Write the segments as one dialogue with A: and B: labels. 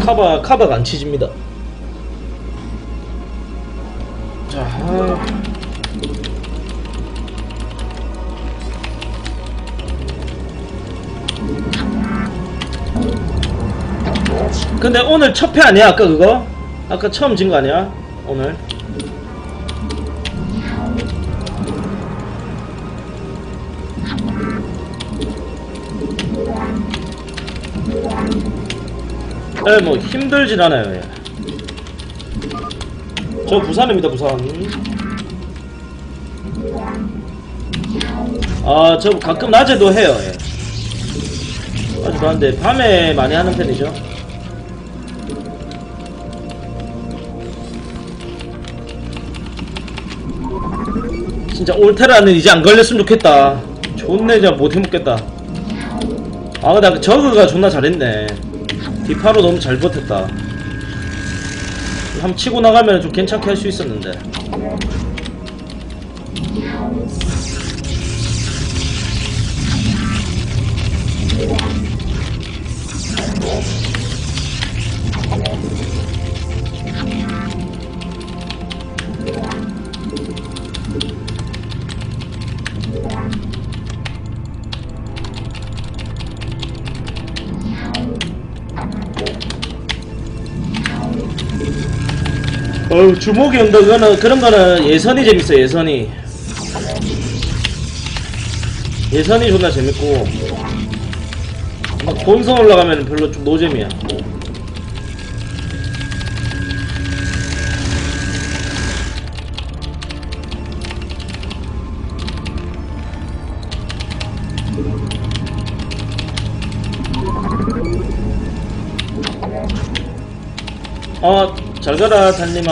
A: 카바 카바가 안 치집니다. 자, 아. 근데 오늘 첫 패 아니야 아까 그거? 아까 처음 진 거 아니야? 오늘? 에, 뭐 힘들진 않아요. 예. 저 부산입니다, 부산. 아, 저 가끔 낮에도 해요. 예. 낮에도 하는데 밤에 많이 하는 편이죠. 진짜 올테라는 이제 안 걸렸으면 좋겠다. 존내 진짜 못 해먹겠다. 아, 아까 저그가 존나 잘했네. 디파로 너무 잘 버텼다. 한번 치고 나가면 좀 괜찮게 할 수 있었는데. 어우 주목이 온다 그거는 그런 거는 예선이 재밌어 예선이. 예선이 존나 재밌고. 막 본선 올라가면 별로 좀 노잼이야. 어, 잘 가라,
B: enemy.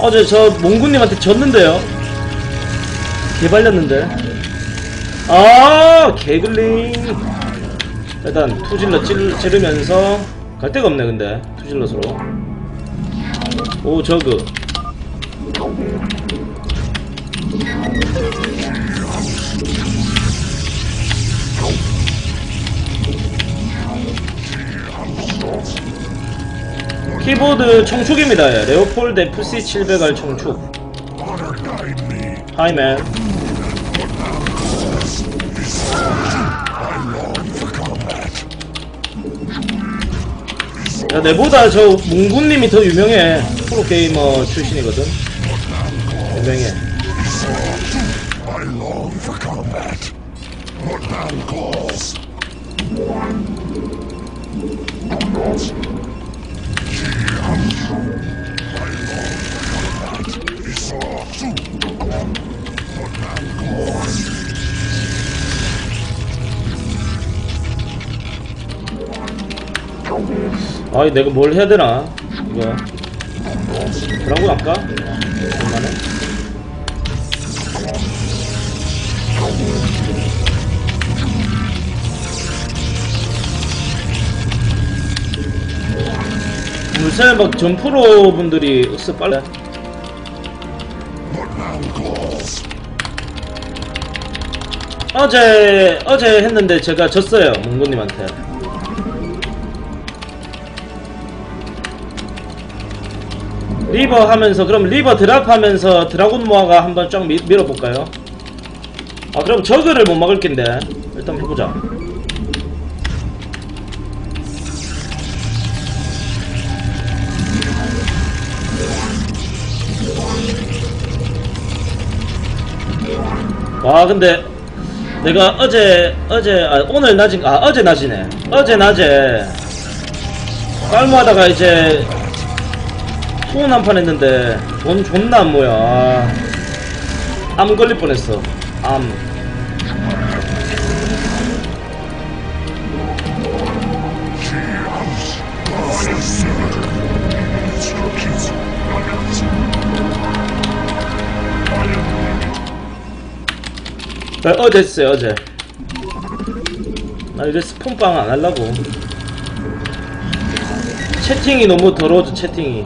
A: 어제 저 몽구님한테 졌는데요. 개발렸는데. 아, 개글링. 일단 투질러 찌르, 찌르면서 갈 데가 없네, 근데 투질러스로. 오, 저그. 키보드 청축입니다. 예. 레오폴드 FC 700R 청축. 하이맨. 야, 내보다 저 몽군님이 더 유명해. 프로게이머 출신이거든. 유명해.
B: I long for combat. What man calls.
A: 아, 내가 뭘 해야 되나? 이거. 브라고 할까? 얼마네? 요새 막 전프로 분들이 으쓱
B: calls.
A: 어제 어제 했는데 제가 졌어요 몽고님한테. 리버 하면서 그럼 리버 드랍 하면서 드라군 모아가 한번 쫙 미, 밀어볼까요? 아 그럼 저그를 못 막을 낀데 일단 해보자. 와 근데 내가 어제 어제 아 오늘 낮인 아 어제 낮이네. 어제 낮에 깔모하다가 이제 투혼 한 판 했는데 돈 존나 안 모여. 아, 암 걸릴 뻔했어. 암 아, 어제 했어요 어제. 나 이제 스폰빵 안 하려고. 채팅이 너무 더러워져 채팅이.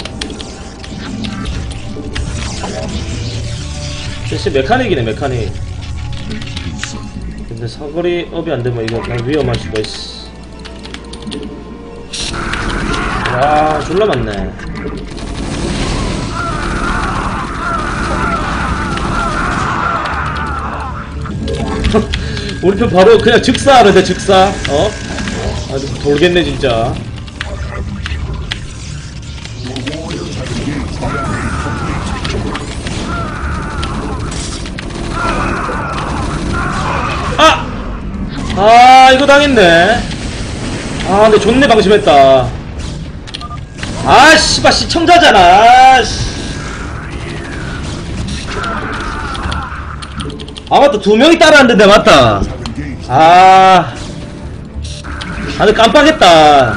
A: 역시 메카닉이네 메카닉. 근데 사거리 업이 안 되면 이거 그냥 위험할 수가 있어. 와 졸라 많네 우리 편 바로 그냥 즉사하는데 즉사 어? 아주 돌겠네 진짜 아! 아 이거 당했네 아 근데 존내 방심했다 아 씨발 시청자잖아 아, 씨. 아 맞다. 두 명이 따라왔는데 맞다. 아. 아니 깜빡했다.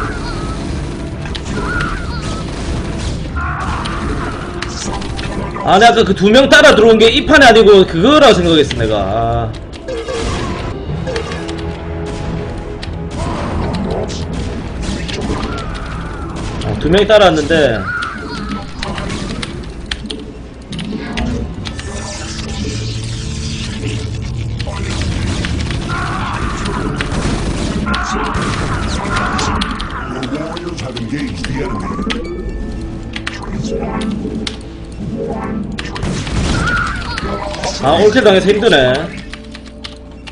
A: 아 내가 아까 그 두 명 따라 들어온 게 이 판이 아니고 그거라고 생각했어 내가. 아. 어, 두 명이 따라왔는데
B: have engaged the enemy.
A: 아 올킬 당해서 힘드네.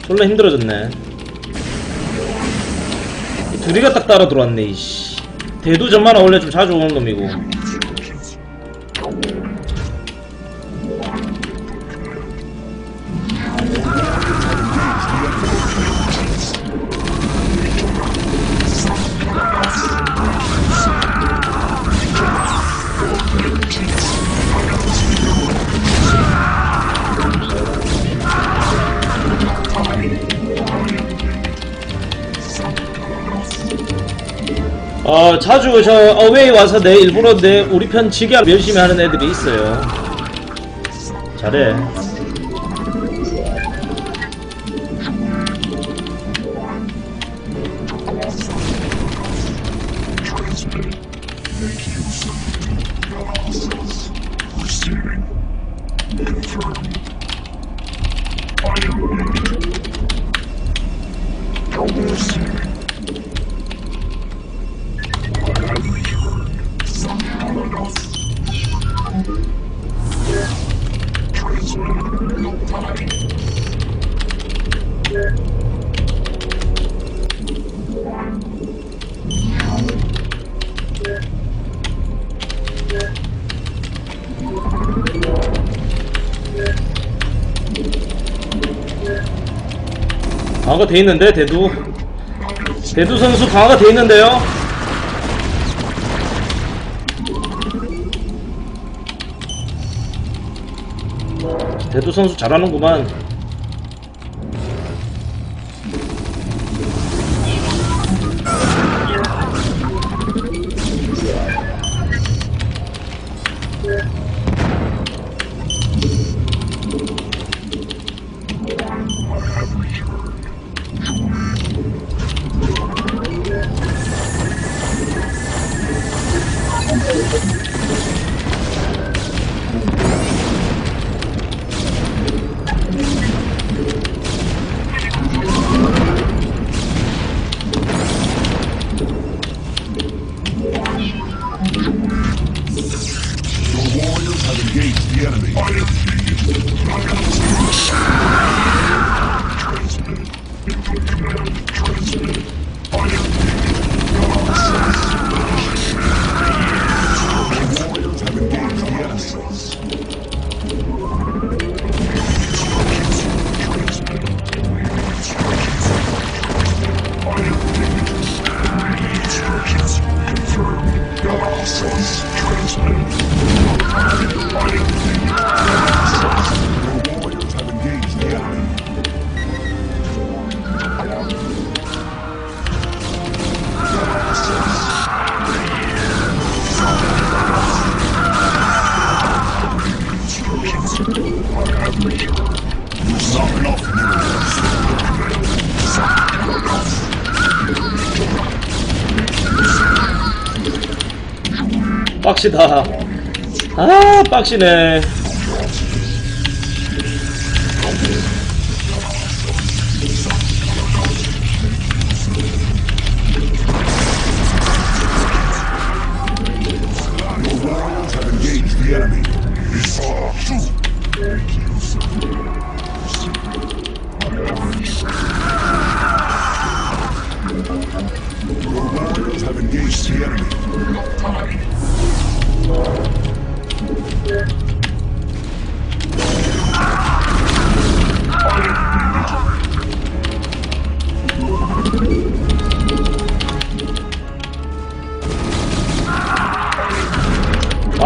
A: 졸라 힘들어졌네. 이 둘이가 딱 따라 들어왔네 이씨. 대두 전만은 원래 좀 자주 오는 놈이고 어 자주 저 어웨이 와서 내내 우리 편 지게 열심히 하는 애들이 있어요. 잘해 강화가 돼 있는데 대두. 대두 선수 강화가 돼 있는데요. 대두 선수 잘하는구만
B: through your nostrils, transmitted
A: 빡시다. 아 빡시네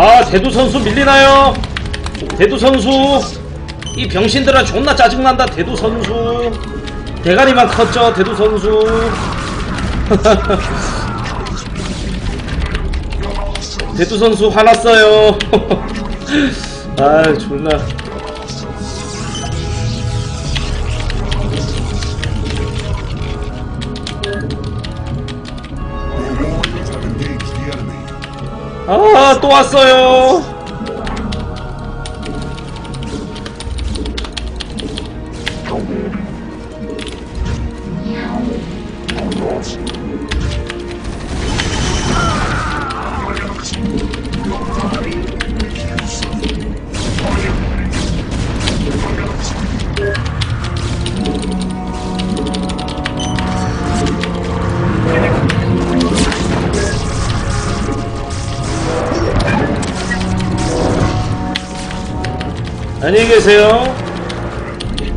A: 아 대두 선수 밀리나요? 대두 선수. 이 병신들아 존나 짜증난다 대두 선수. 대가리만 컸죠 대두 선수. 대두 선수 화났어요. 아 존나 아 또 왔어요 안녕히 계세요.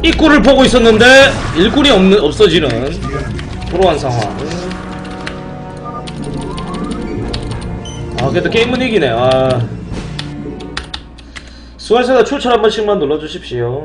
A: 입구를 보고 있었는데 일꾼이 없는 없어지는 불호한 상황. 아 그래도 게임은 이기네. 아. 수고하셨습니다 출처 한 번씩만 눌러주십시오